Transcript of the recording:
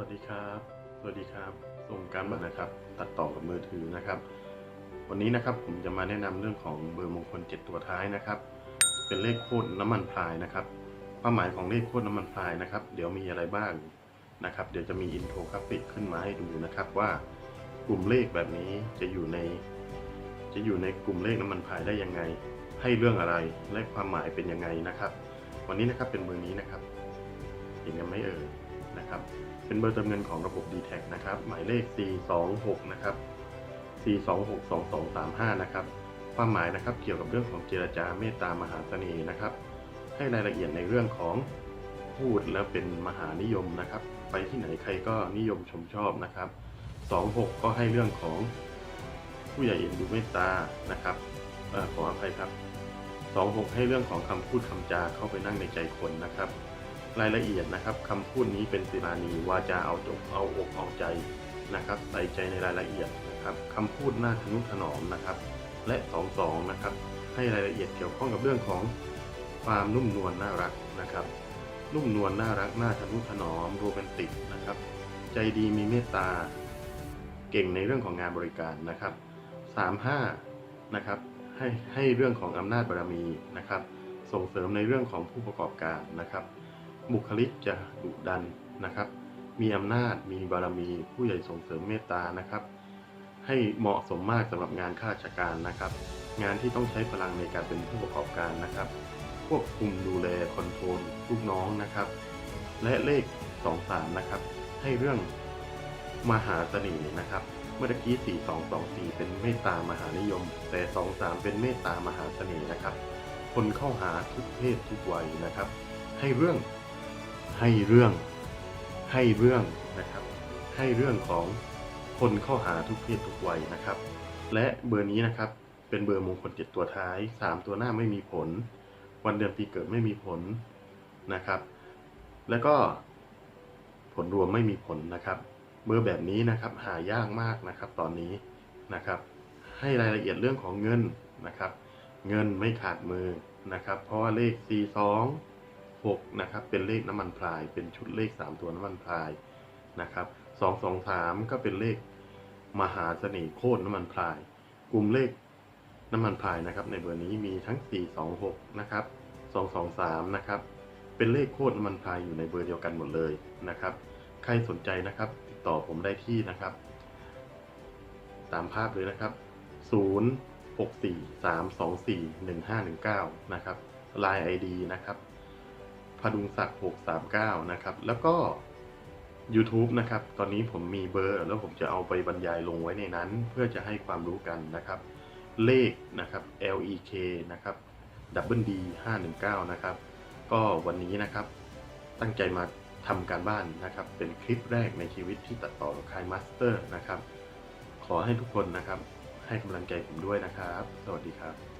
วัสดีครับ สวัสดีครับ ส่งการบัตรนะครับ ตัดต่อกับมือถือนะครับ วันนี้นะครับผมจะมาแนะนำเรื่องของเบอร์มงคล 7 ตัวท้ายนะครับ เป็นเลขโคตรน้ำมันพรายนะครับ ความหมายของเลขโคตรน้ำมันพรายนะครับ เดี๋ยวมีอะไรบ้างนะครับ เดี๋ยวจะมีอินโทรกราฟิกขึ้นมาให้ดูนะครับว่ากลุ่มเลขแบบนี้จะอยู่ใน จะอยู่ในกลุ่มเลขน้ำมันพรายได้ยังไง ให้เรื่องอะไร และความหมายเป็นยังไงนะครับ วันนี้นะครับเป็นเบอร์นี้นะครับ เป็นเบอร์เติมเงินของระบบ d t แทนะครับ หมายเลข 426 นะครับ 4262235 นะครับ ความหมายนะครับเกี่ยวกับเรื่องของเจรจาเมตตามหาเสน่ห์นะครับ ให้รายละเอียดในเรื่องของพูดแล้วเป็นมหานิยมนะครับ ไปที่ไหนใครก็นิยมชมชอบนะครับ 26 ก็ให้เรื่องของผู้ใหญ่เอ็นดูเมตตานะครับออขออภัยครับ 26 ให้เรื่องของคำพูดคำจาเข้าไปนั่งในใจคนนะครับ รายละเอียดนะครับคำพูดนี้เป็นศิลานีวาจาเอาจบเอาอกเอาใจนะครับใส่ใจในรายละเอียดนะครับคำพูดน่าทนุถนอมนะครับ และสองสองนะครับ ให้รายละเอียดเกี่ยวข้องกับเรื่องของความนุ่มนวลน่ารักนะครับ นุ่มนวลน่ารักน่าทนุถนอมโรแมนติกนะครับ ใจดีมีเมตตา เก่งในเรื่องของงานบริการนะครับสามห้านะครับให้ให้เรื่องของอำนาจบารมีนะครับ ส่งเสริมในเรื่องของผู้ประกอบการนะครับ บุคลิกจะดุดันนะครับ มีอำนาจมีบารมีผู้ใหญ่ส่งเสริมเมตตานะครับ ให้เหมาะสมมากสำหรับงานข้าราชการนะครับ งานที่ต้องใช้พลังในการเป็นผู้ประกอบการนะครับควบคุมดูแลคอนโทรลลูกน้องนะครับ และเลข23นะครับ ให้เรื่องมหาเสน่ห์นะครับ เมื่อกี้ 4224 เป็นเมตตามหานิยม แต่ 23 เป็นเมตตามหาเสน่ห์นะครับ คนเข้าหาทุกเพศทุกวัยนะครับ ให้เรื่อง ให้เรื่องให้เรื่องนะครับ ให้เรื่องของคนเข้าหาทุกเพศทุกวัยนะครับ และเบอร์นี้นะครับเป็นเบอร์มงคลเจ็ดตัวท้ายสามตัวหน้าไม่มีผล วันเดือนปีเกิดไม่มีผลนะครับ แล้วก็ผลรวมไม่มีผลนะครับเบอร์แบบนี้นะครับหายากมากนะครับตอนนี้นะครับ ให้รายละเอียดเรื่องของเงินนะครับ เงินไม่ขาดมือนะครับ เพราะว่าเลข42 6นะครับเป็นเลขน้ำมันพลาย เป็นชุดเลข 3 ตัวน้ำมันพลายนะครับ223 ก็เป็นเลขมหาเสน่ห์โคตรน้ำมันพลาย กลุ่มเลขน้ำมันพลายนะครับ ในเบอร์นี้มีทั้ง 426นะครับ223นะครับเป็นเลขโคตรน้ำมันพลายอยู่ในเบอร์เดียวกันหมดเลยนะครับ ใครสนใจนะครับติดต่อผมได้ที่นะครับ ตามภาพเลยนะครับ 0 6 4 3 2 4 1 5 1 9 นะครับ Line ID นะครับ พดุงศักดิ์639 นะครับ แล้วก็ YouTube นะครับ ตอนนี้ผมมีเบอร์ แล้วผมจะเอาไปบรรยายลงไว้ในนั้น เพื่อจะให้ความรู้กันนะครับ เลขนะครับ LEK นะครับ Double D 519 นะครับ ก็วันนี้นะครับ ตั้งใจมาทำการบ้านนะครับ เป็นคลิปแรกในชีวิตที่ตัดต่อกับคายมาสเตอร์นะครับ ขอให้ทุกคนนะครับ ให้กำลังใจผมด้วยนะครับ สวัสดีครับ